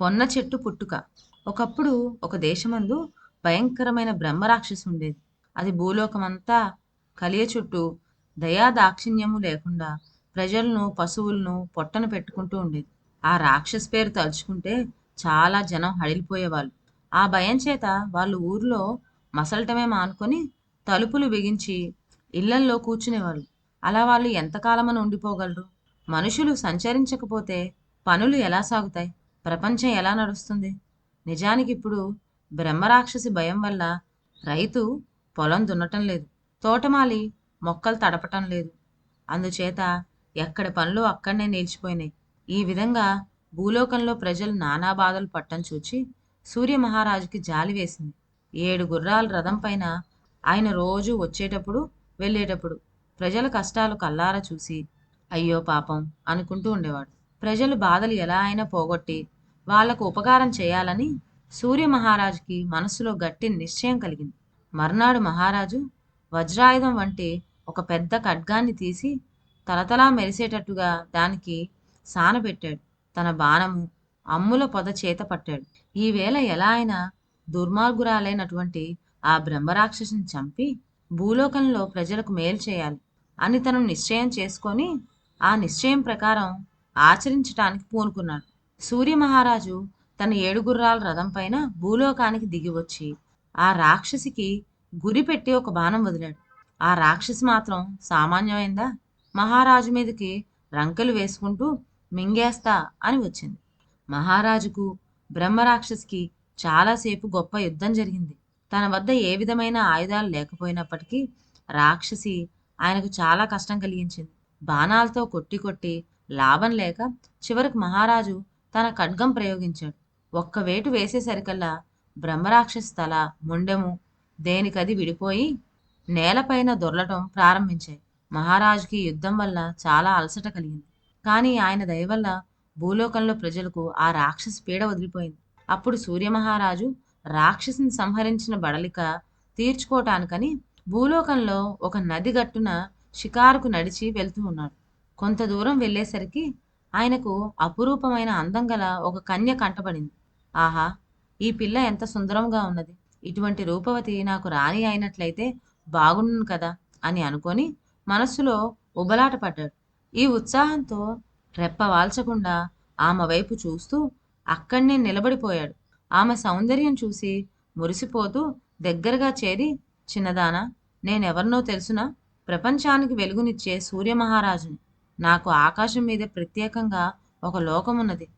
పొన్న చెట్టు పుట్టుక. ఒకప్పుడు ఒక దేశమందు భయంకరమైన బ్రహ్మరాక్షసి ఉండేది. అది భూలోకమంతా కలియ చుట్టూ దయా దాక్షిణ్యము లేకుండా ప్రజలను పశువులను పొట్టను పెట్టుకుంటూ ఉండేది. ఆ రాక్షస్ పేరు తలుచుకుంటే చాలా జనం హడిలిపోయేవాళ్ళు. ఆ భయం చేత వాళ్ళు ఊర్లో మసలటమే మానుకొని తలుపులు బిగించి ఇళ్ళల్లో కూర్చునేవాళ్ళు. అలా వాళ్ళు ఎంతకాలమని ఉండిపోగలరు? మనుషులు సంచరించకపోతే పనులు ఎలా సాగుతాయి? ప్రపంచం ఎలా నడుస్తుంది? నిజానికి ఇప్పుడు బ్రహ్మరాక్షసి భయం వల్ల రైతు పొలం దున్నటం లేదు. తోటమాలి మొక్కలు తడపటం లేదు. అందుచేత ఎక్కడి పనులు అక్కడనే నిలిచిపోయినాయి. ఈ విధంగా భూలోకంలో ప్రజలు నానా బాధలు పట్టం చూచి సూర్య మహారాజుకి జాలి వేసింది. ఏడు గుర్రాల రథం పైన ఆయన రోజు వచ్చేటప్పుడు వెళ్ళేటప్పుడు ప్రజల కష్టాలు కల్లారా చూసి అయ్యో పాపం అనుకుంటూ ఉండేవాడు. ప్రజలు బాధలు ఎలా అయినా పోగొట్టి వాళ్ళకు ఉపకారం చేయాలని సూర్య మహారాజుకి మనసులో గట్టి నిశ్చయం కలిగింది. మర్నాడు మహారాజు వజ్రాయుధం వంటి ఒక పెద్ద ఖడ్గాన్ని తీసి తలతలా మెరిసేటట్టుగా దానికి సానబెట్టాడు తన బాణము అమ్ముల పొద చేత పట్టాడు. ఈవేళ ఎలా అయినా దుర్మార్గురాలైనటువంటి ఆ బ్రహ్మరాక్షసుని చంపి భూలోకంలో ప్రజలకు మేలు చేయాలి అని తను నిశ్చయం చేసుకొని ఆ నిశ్చయం ప్రకారం ఆచరించటానికి పూనుకున్నాడు. సూర్య మహారాజు తన ఏడుగుర్రాల రథంపైన భూలోకానికి దిగి వచ్చి ఆ రాక్షసికి గురి పెట్టి ఒక బాణం వదిలాడు. ఆ రాక్షసి మాత్రం సామాన్యమైందా? మహారాజు మీదకి రంకెలు వేసుకుంటూ మింగేస్తా అని వచ్చింది. మహారాజుకు బ్రహ్మరాక్షసికి చాలాసేపు గొప్ప యుద్ధం జరిగింది. తన వద్ద ఏ విధమైన ఆయుధాలు లేకపోయినప్పటికీ రాక్షసి ఆయనకు చాలా కష్టం కలిగించింది. బాణాలతో కొట్టి కొట్టి లాభం లేక చివరికి మహారాజు తన ఖడ్గం ప్రయోగించాడు. ఒక్క వేటు వేసేసరికల్లా బ్రహ్మరాక్షసి తల ముండెము దేనికది విడిపోయి నేలపైన దొర్లటం ప్రారంభించాయి. మహారాజుకి యుద్ధం వల్ల చాలా అలసట కలిగింది. కానీ ఆయన దయ వల్ల భూలోకంలో ప్రజలకు ఆ రాక్షసి పీడ వదిలిపోయింది. అప్పుడు సూర్యమహారాజు రాక్షసిని సంహరించిన బడలిక తీర్చుకోవటానికని భూలోకంలో ఒక నది గట్టున షికారుకు నడిచి వెళ్తూ ఉన్నాడు. కొంత దూరం వెళ్ళేసరికి ఆయనకు అపురూపమైన అందం గల ఒక కన్య కంటపడింది. ఆహా ఈ పిల్ల ఎంత సుందరంగా ఉన్నది. ఇటువంటి రూపవతి నాకు రాణి అయినట్లయితే బాగుండును కదా అని అనుకొని మనస్సులో ఉబలాట పడ్డాడు. ఈ ఉత్సాహంతో రెప్ప వాల్చకుండా ఆమె వైపు చూస్తూ అక్కడనే నిలబడిపోయాడు. ఆమె సౌందర్యం చూసి మురిసిపోతూ దగ్గరగా చేరి చిన్నదానా నేనెవరినో తెలుసునా? ప్రపంచానికి వెలుగునిచ్చే సూర్యమహారాజుని. నాకు ఆకాశం మీద ప్రత్యేకంగా ఒక లోకమున్నది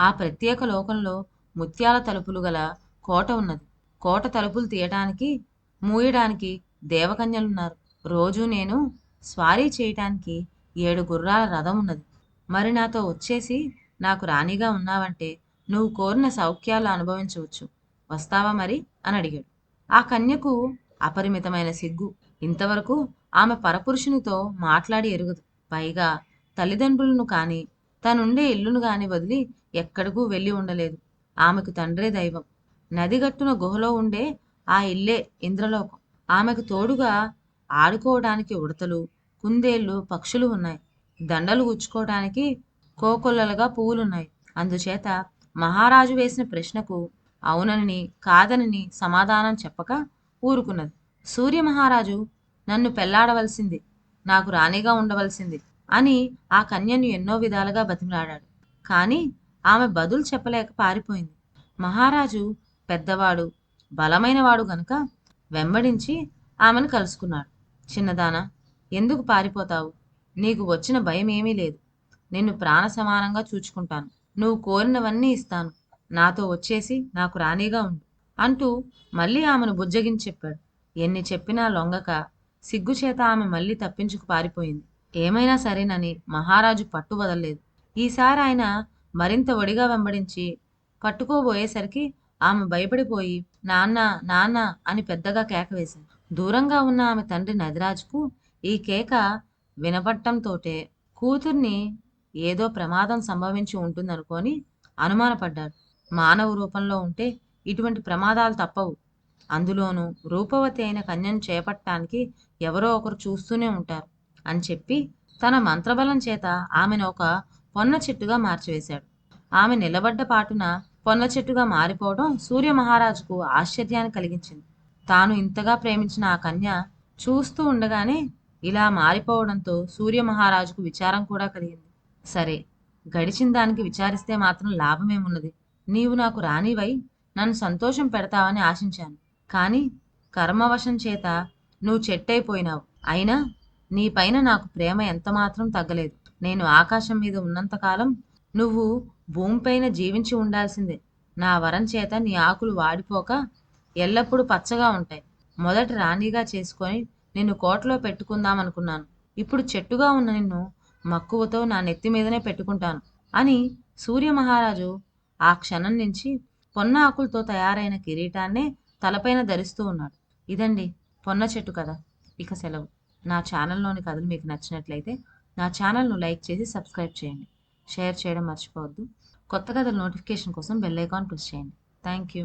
ఆ ప్రత్యేక లోకంలో ముత్యాల తలుపులు గల కోట ఉన్నది. కోట తలుపులు తీయటానికి మూయడానికి దేవకన్యలున్నారు. రోజు నేను స్వారీ చేయటానికి ఏడు గుర్రాల రథం ఉన్నది. మరి నాతో వచ్చేసి నాకు రాణిగా ఉన్నావంటే నువ్వు కోరిన సౌఖ్యాలు అనుభవించవచ్చు. వస్తావా మరి? అని అడిగాడు. ఆ కన్యకు అపరిమితమైన సిగ్గు. ఇంతవరకు ఆమె పరపురుషునితో మాట్లాడి ఎరుగదు. పైగా తల్లిదండ్రులను కాని తనుండే ఇల్లును కాని వదిలి ఎక్కడికూ వెళ్ళి ఉండలేదు. ఆమెకు తండ్రే దైవం. నదిగట్టున గుహలో ఉండే ఆ ఇల్లే ఇంద్రలోకం. ఆమెకు తోడుగా ఆడుకోవడానికి ఉడతలు కుందేళ్ళు పక్షులు ఉన్నాయి. దండలు గుచ్చుకోవడానికి కోకొల్లలుగా పువ్వులున్నాయి. అందుచేత మహారాజు వేసిన ప్రశ్నకు అవునని కాదనని సమాధానం చెప్పక ఊరుకున్నది. సూర్య మహారాజు నన్ను పెళ్ళాడవలసింది నాకు రాణిగా ఉండవలసింది అని ఆ కన్యను ఎన్నో విధాలుగా బతిమలాడాడు. కానీ ఆమె బదులు చెప్పలేక పారిపోయింది. మహారాజు పెద్దవాడు బలమైనవాడు గనుక వెంబడించి ఆమెను కలుసుకున్నాడు. చిన్నదానా ఎందుకు పారిపోతావు? నీకు వచ్చిన భయం ఏమీ లేదు. నిన్ను ప్రాణ సమానంగా చూచుకుంటాను. నువ్వు కోరినవన్నీ ఇస్తాను. నాతో వచ్చేసి నాకు రాణిగా ఉండు అంటూ మళ్ళీ ఆమెను బుజ్జగించి చెప్పాడు. ఎన్ని చెప్పినా లొంగక సిగ్గుచేత ఆమె మళ్ళీ తప్పించుకు పారిపోయింది. ఏమైనా సరేనని మహారాజు పట్టు వదలలేదు. ఈసారి ఆయన మరింత ఒడిగా వెంబడించి పట్టుకోబోయేసరికి ఆమె భయపడిపోయి నాన్న నాన్న అని పెద్దగా కేక వేసింది దూరంగా ఉన్న ఆమె తండ్రి నదిరాజుకు ఈ కేక వినపడటంతోటే కూతుర్ని ఏదో ప్రమాదం సంభవించి ఉంటుందనుకొని అనుమానపడ్డాడు. మానవ రూపంలో ఉంటే ఇటువంటి ప్రమాదాలు తప్పవు. అందులోనూ రూపవతి అయిన కన్యను చేపట్టడానికి ఎవరో ఒకరు చూస్తూనే ఉంటారు అని చెప్పి తన మంత్రబలం చేత ఆమెను ఒక పొన్న చెట్టుగా మార్చివేశాడు. ఆమె నిలబడ్డ పాటున పొన్న చెట్టుగా మారిపోవడం సూర్యమహారాజుకు ఆశ్చర్యాన్ని కలిగించింది. తాను ఇంతగా ప్రేమించిన ఆ కన్య చూస్తూ ఉండగానే ఇలా మారిపోవడంతో సూర్యమహారాజుకు విచారం కూడా కలిగింది. సరే గడిచిన దానికి విచారిస్తే మాత్రం లాభమేమున్నది? నీవు నాకు రానివై నన్ను సంతోషం పెడతావని ఆశించాను. కానీ కర్మవశం చేత నువ్వు చెట్టయిపోయినావు. అయినా నీ పైన నాకు ప్రేమ ఎంతమాత్రం తగ్గలేదు. నేను ఆకాశం మీద ఉన్నంతకాలం నువ్వు భూమిపైన జీవించి ఉండాల్సిందే. నా వరం చేత నీ ఆకులు వాడిపోక ఎల్లప్పుడూ పచ్చగా ఉంటాయి. మొదట రాణిగా చేసుకొని నిన్ను కోటలో పెట్టుకుందామనుకున్నాను. ఇప్పుడు చెట్టుగా ఉన్న నిన్ను మక్కువతో నా నెత్తి మీదనే పెట్టుకుంటాను అని సూర్య మహారాజు ఆ క్షణం నుంచి పొన్న ఆకులతో తయారైన కిరీటాన్నే తలపైన ధరిస్తూ ఉన్నాడు. ఇదండి పొన్న చెట్టు కథ ఇక సెలవు. నా ఛానల్లోని కథలు మీకు నచ్చినట్లయితే నా ఛానల్ను లైక్ చేసి సబ్స్క్రైబ్ చేయండి. షేర్ చేయడం మర్చిపోవద్దు. కొత్త కథల నోటిఫికేషన్ కోసం బెల్ ఐకాన్ ప్రెస్ చేయండి. Thank you.